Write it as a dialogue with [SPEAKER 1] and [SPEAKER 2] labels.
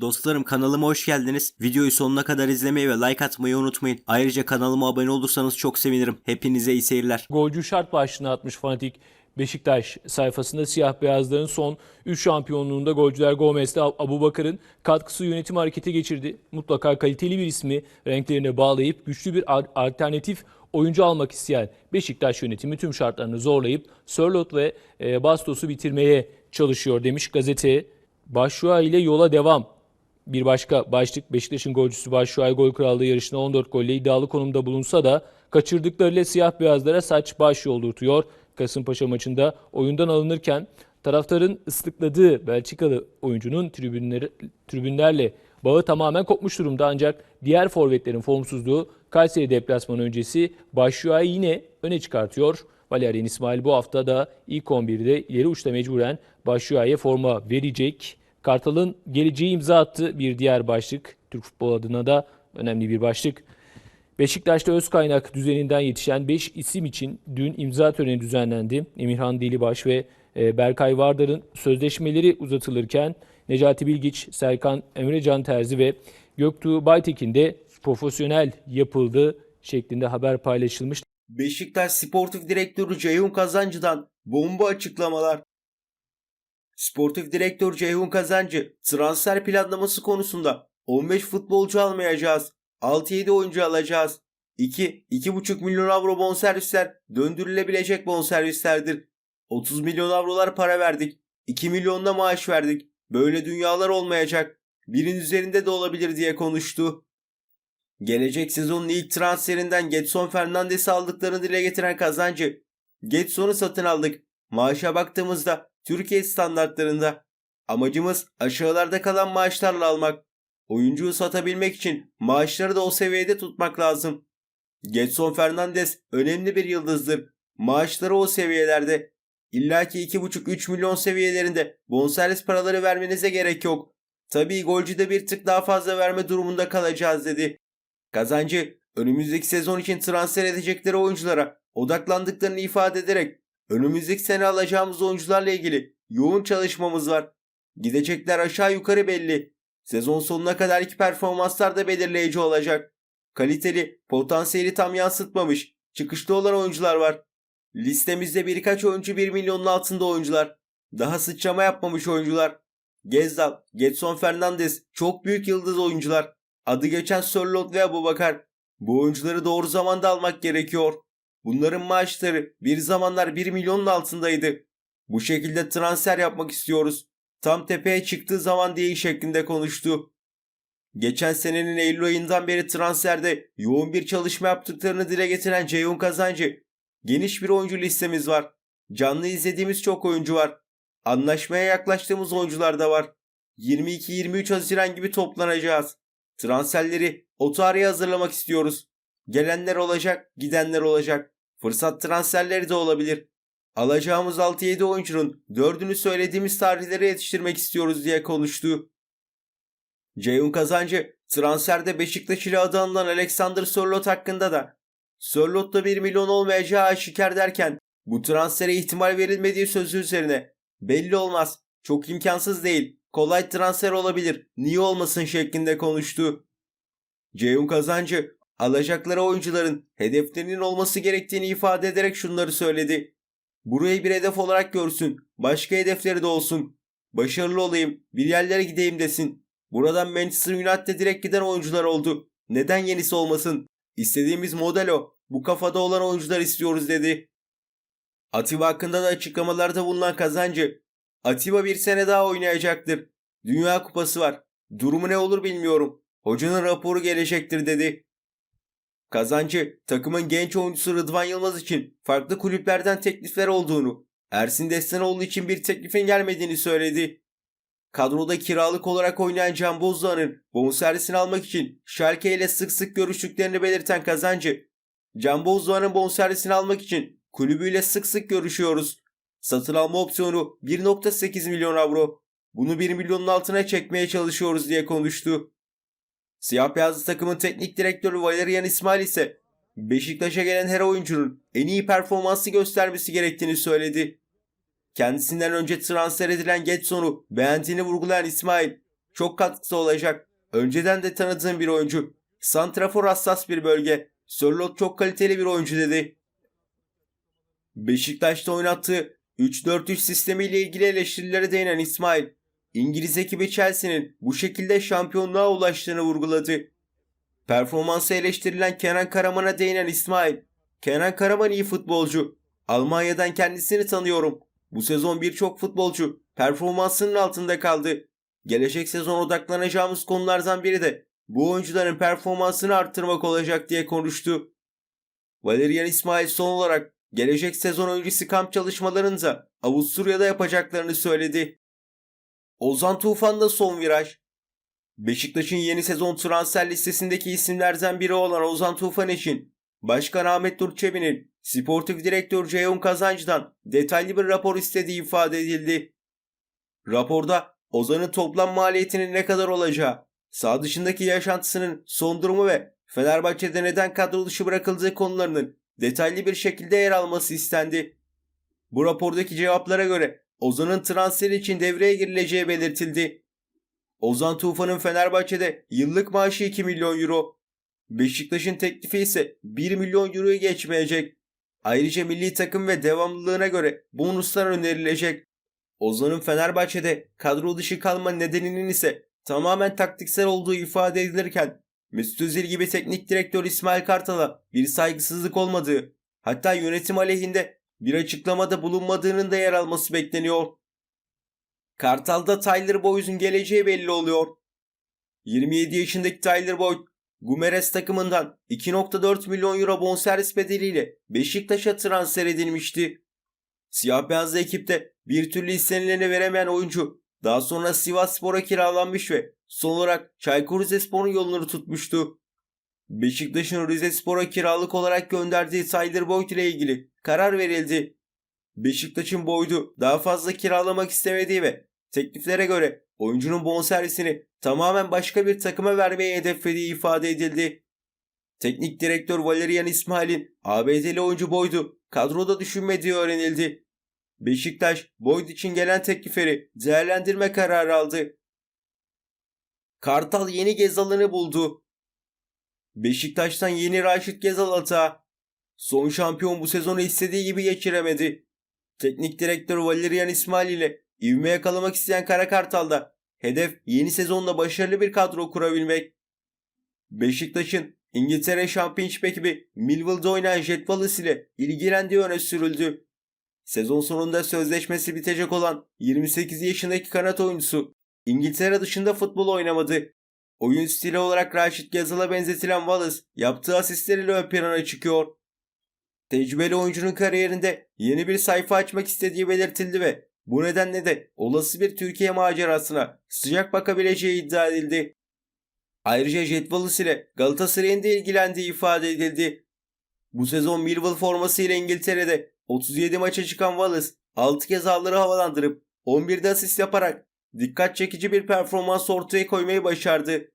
[SPEAKER 1] Dostlarım kanalıma hoş geldiniz. Videoyu sonuna kadar izlemeyi ve like atmayı unutmayın. Ayrıca kanalıma abone olursanız çok sevinirim. Hepinize iyi seyirler.
[SPEAKER 2] Golcü şart başlığına atmış fanatik Beşiktaş sayfasında siyah beyazların son 3 şampiyonluğunda golcüler Gomez'de Abu Bakar'ın katkısı yönetim harekete geçirdi. Mutlaka kaliteli bir ismi renklerine bağlayıp güçlü bir al- alternatif oyuncu almak isteyen Beşiktaş yönetimi tüm şartlarını zorlayıp Sörlot ve e, Bastos'u bitirmeye çalışıyor demiş gazete. Başşua ile yola devam. Bir başka başlık Beşiktaş'ın golcüsü Başşuay gol krallığı yarışında 14 golle iddialı konumda bulunsa da kaçırdıklarıyla siyah beyazlara saç baş yoldurtuyor. Kasımpaşa maçında oyundan alınırken taraftarın ıslıkladığı Belçikalı oyuncunun tribünleri, tribünlerle bağı tamamen kopmuş durumda ancak diğer forvetlerin formsuzluğu Kayseri deplasmanı öncesi Başşuay'ı yine öne çıkartıyor. Valerian İsmail bu hafta da ilk 11'de ileri uçta mecburen Başşuay'a forma verecek. Kartal'ın geleceği imza attı bir diğer başlık. Türk futbol adına da önemli bir başlık. Beşiktaş'ta öz kaynak düzeninden yetişen 5 isim için dün imza töreni düzenlendi. Emirhan Delibaş ve e, Berkay Vardar'ın sözleşmeleri uzatılırken Necati Bilgiç, Serkan Emrecan Terzi ve Göktuğ Baytekin de profesyonel yapıldı şeklinde haber paylaşılmış.
[SPEAKER 1] Beşiktaş Sportif Direktörü Ceyhun Kazancı'dan bomba açıklamalar. Sportif Direktör Ceyhun Kazancı transfer planlaması konusunda 15 futbolcu almayacağız. 6-7 oyuncu alacağız. 2 2,5 milyon avro bonservisler döndürülebilecek bonservislerdir. 30 milyon avrolar para verdik. 2 milyonda maaş verdik. Böyle dünyalar olmayacak. Birin üzerinde de olabilir diye konuştu. Gelecek sezonun ilk transferinden Getson Fernandes'i aldıklarını dile getiren kazancı. Getson'u satın aldık. Maaşa baktığımızda Türkiye standartlarında. Amacımız aşağılarda kalan maaşlarla almak. Oyuncuyu satabilmek için maaşları da o seviyede tutmak lazım. Getson Fernandes önemli bir yıldızdır. Maaşları o seviyelerde. İlla ki 2,5-3 milyon seviyelerinde bonservis paraları vermenize gerek yok. Tabii golcüde bir tık daha fazla verme durumunda kalacağız dedi. Kazancı önümüzdeki sezon için transfer edecekleri oyunculara odaklandıklarını ifade ederek önümüzdeki sene alacağımız oyuncularla ilgili yoğun çalışmamız var. Gidecekler aşağı yukarı belli. Sezon sonuna kadarki performanslar da belirleyici olacak. Kaliteli, potansiyeli tam yansıtmamış, çıkışta olan oyuncular var. Listemizde birkaç oyuncu 1 milyonun altında oyuncular. Daha sıçrama yapmamış oyuncular. Gezdal, Getson Fernandes çok büyük yıldız oyuncular. Adı geçen Sörlot ve Abubakar. Bu oyuncuları doğru zamanda almak gerekiyor. Bunların maaşları bir zamanlar 1 milyonun altındaydı. Bu şekilde transfer yapmak istiyoruz. Tam tepeye çıktığı zaman değil şeklinde konuştu. Geçen senenin Eylül ayından beri transferde yoğun bir çalışma yaptıklarını dile getiren Ceyhun Kazancı. Geniş bir oyuncu listemiz var. Canlı izlediğimiz çok oyuncu var. Anlaşmaya yaklaştığımız oyuncular da var. 22-23 Haziran gibi toplanacağız. Transferleri o tarihe hazırlamak istiyoruz. Gelenler olacak, gidenler olacak. Fırsat transferleri de olabilir. Alacağımız 6-7 oyuncunun 4'ünü söylediğimiz tarihlere yetiştirmek istiyoruz diye konuştu. Ceyhun Kazancı transferde Beşiktaş ile adı anılan Alexander Sörlot hakkında da Sörlot'ta 1 milyon olmayacağı aşikar derken bu transfere ihtimal verilmediği sözü üzerine belli olmaz, çok imkansız değil, kolay transfer olabilir, niye olmasın şeklinde konuştu. Ceyhun Kazancı alacakları oyuncuların hedeflerinin olması gerektiğini ifade ederek şunları söyledi. Burayı bir hedef olarak görsün, başka hedefleri de olsun. Başarılı olayım, bir yerlere gideyim desin. Buradan Manchester United'e direkt giden oyuncular oldu. Neden yenisi olmasın? İstediğimiz model o. Bu kafada olan oyuncular istiyoruz dedi. Atiba hakkında da açıklamalarda bulunan kazancı. Atiba bir sene daha oynayacaktır. Dünya kupası var. Durumu ne olur bilmiyorum. Hocanın raporu gelecektir dedi. Kazancı takımın genç oyuncusu Rıdvan Yılmaz için farklı kulüplerden teklifler olduğunu, Ersin Destanoğlu için bir teklifin gelmediğini söyledi. Kadroda kiralık olarak oynayan Can Bozdoğan'ın bonservisini almak için Schalke ile sık sık görüştüklerini belirten Kazancı, Can Bozdoğan'ın bonservisini almak için kulübüyle sık sık görüşüyoruz. Satın alma opsiyonu 1.8 milyon avro. Bunu 1 milyonun altına çekmeye çalışıyoruz diye konuştu. Siyah beyazlı takımın teknik direktörü Valerian İsmail ise Beşiktaş'a gelen her oyuncunun en iyi performansı göstermesi gerektiğini söyledi. Kendisinden önce transfer edilen Getson'u beğendiğini vurgulayan İsmail, çok katkısı olacak. Önceden de tanıdığım bir oyuncu. Santrafor hassas bir bölge. Sörloth çok kaliteli bir oyuncu dedi. Beşiktaş'ta oynattığı 3-4-3 sistemiyle ilgili eleştirilere değinen İsmail, İngiliz ekibi Chelsea'nin bu şekilde şampiyonluğa ulaştığını vurguladı. Performansı eleştirilen Kenan Karaman'a değinen İsmail, Kenan Karaman iyi futbolcu. Almanya'dan kendisini tanıyorum. Bu sezon birçok futbolcu performansının altında kaldı. Gelecek sezon odaklanacağımız konulardan biri de bu oyuncuların performansını arttırmak olacak diye konuştu. Valerian İsmail son olarak gelecek sezon öncesi kamp çalışmalarını da Avusturya'da yapacaklarını söyledi. Ozan Tufan'da son viraj. Beşiktaş'ın yeni sezon transfer listesindeki isimlerden biri olan Ozan Tufan için Başkan Ahmet Durçebi'nin sportif direktör Ceyhun Kazancı'dan detaylı bir rapor istediği ifade edildi. Raporda Ozan'ın toplam maliyetinin ne kadar olacağı, sağ dışındaki yaşantısının son durumu ve Fenerbahçe'de neden kadro dışı bırakıldığı konularının detaylı bir şekilde yer alması istendi. Bu rapordaki cevaplara göre Ozan'ın transferi için devreye girileceği belirtildi. Ozan Tufan'ın Fenerbahçe'de yıllık maaşı 2 milyon euro. Beşiktaş'ın teklifi ise 1 milyon euroyu geçmeyecek. Ayrıca milli takım ve devamlılığına göre bonuslar önerilecek. Ozan'ın Fenerbahçe'de kadro dışı kalma nedeninin ise tamamen taktiksel olduğu ifade edilirken Mesut Özil gibi teknik direktör İsmail Kartal'a bir saygısızlık olmadığı hatta yönetim aleyhinde bir açıklamada bulunmadığının da yer alması bekleniyor. Kartal'da Tyler Boyd'un geleceği belli oluyor. 27 yaşındaki Tyler Boyd, Gumeres takımından 2.4 milyon euro bonservis bedeliyle Beşiktaş'a transfer edilmişti. Siyah beyazlı ekipte bir türlü istenileni veremeyen oyuncu daha sonra Sivas Spor'a kiralanmış ve son olarak Çaykur Rizespor'un yolunu tutmuştu. Beşiktaş'ın Rizespor'a kiralık olarak gönderdiği Tyler Boyd ile ilgili karar verildi. Beşiktaş'ın Boyd'u daha fazla kiralamak istemediği ve tekliflere göre oyuncunun bonservisini tamamen başka bir takıma vermeyi hedeflediği ifade edildi. Teknik direktör Valerian İsmail'in ABD'li oyuncu Boyd'u kadroda düşünmediği öğrenildi. Beşiktaş Boyd için gelen teklifleri değerlendirme kararı aldı. Kartal yeni Gezal'ını buldu. Beşiktaş'tan yeni Raşit Gezal atağı. Son şampiyon bu sezonu istediği gibi geçiremedi. Teknik direktör Valerian İsmail ile ivme yakalamak isteyen Kara Kartal'da hedef yeni sezonda başarılı bir kadro kurabilmek. Beşiktaş'ın İngiltere Championship ekibi Millwall'da oynayan Jet Wallace ile ilgilendiği öne sürüldü. Sezon sonunda sözleşmesi bitecek olan 28 yaşındaki kanat oyuncusu İngiltere dışında futbol oynamadı. Oyun stili olarak Raşit Gezal'a benzetilen Wallace yaptığı asistleriyle ön plana çıkıyor. Tecrübeli oyuncunun kariyerinde yeni bir sayfa açmak istediği belirtildi ve bu nedenle de olası bir Türkiye macerasına sıcak bakabileceği iddia edildi. Ayrıca Jet Wallace ile Galatasaray'ın da ilgilendiği ifade edildi. Bu sezon Millwall forması ile İngiltere'de 37 maça çıkan Wallace 6 kez ağları havalandırıp 11'de asist yaparak dikkat çekici bir performans ortaya koymayı başardı.